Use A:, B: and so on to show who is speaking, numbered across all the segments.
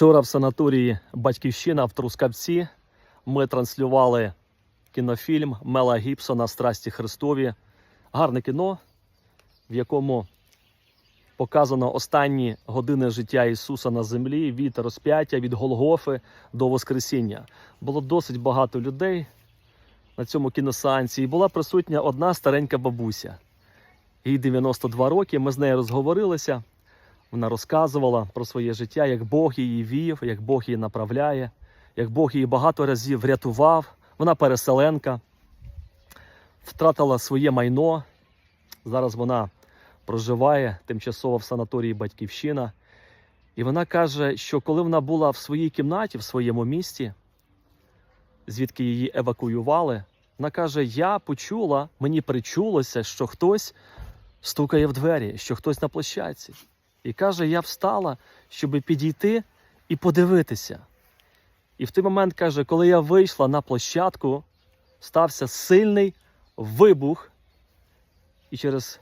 A: Вчора в санаторії Батьківщина в Трускавці ми транслювали кінофільм Мела Гібсона Страсті Христові. Гарне кіно, в якому показано останні години життя Ісуса на землі від розп'яття, від Голгофи до Воскресіння. Було досить багато людей на цьому кіносеансі, і була присутня одна старенька бабуся. Їй 92 роки. Ми з нею розговорилися. Вона розказувала про своє життя, як Бог її вів, як Бог її направляє, як Бог її багато разів врятував. Вона переселенка, втратила своє майно. Зараз вона проживає тимчасово в санаторії Батьківщина. І вона каже, що коли вона була в своїй кімнаті, в своєму місті, звідки її евакуювали, вона каже: Я почула, мені причулося, що хтось стукає в двері, що хтось на площадці. І каже, я встала, щоб підійти і подивитися. І в той момент каже, коли я вийшла на площадку, стався сильний вибух, і через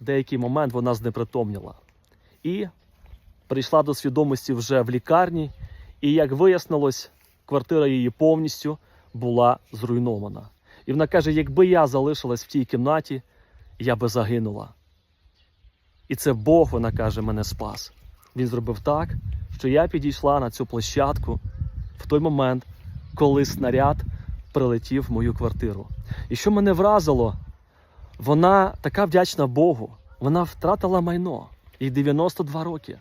A: деякий момент вона знепритомніла. І прийшла до свідомості вже в лікарні, і як вияснилось, квартира її повністю була зруйнована. І вона каже: якби я залишилась в тій кімнаті, я би загинула. І це Бог, вона каже, мене спас. Він зробив так, що я підійшла на цю площадку в той момент, коли снаряд прилетів в мою квартиру. І що мене вразило, вона така вдячна Богу. Вона втратила майно. Їй 92 роки.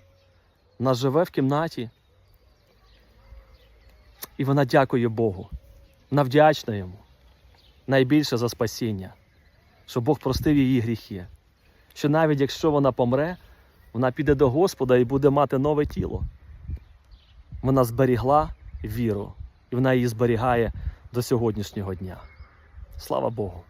A: Вона живе в кімнаті. І вона дякує Богу. Вона вдячна йому. Найбільше за спасіння, що Бог простив її гріхи що навіть якщо вона помре, вона піде до Господа і буде мати нове тіло. Вона зберігла віру, і вона її зберігає до сьогоднішнього дня. Слава Богу!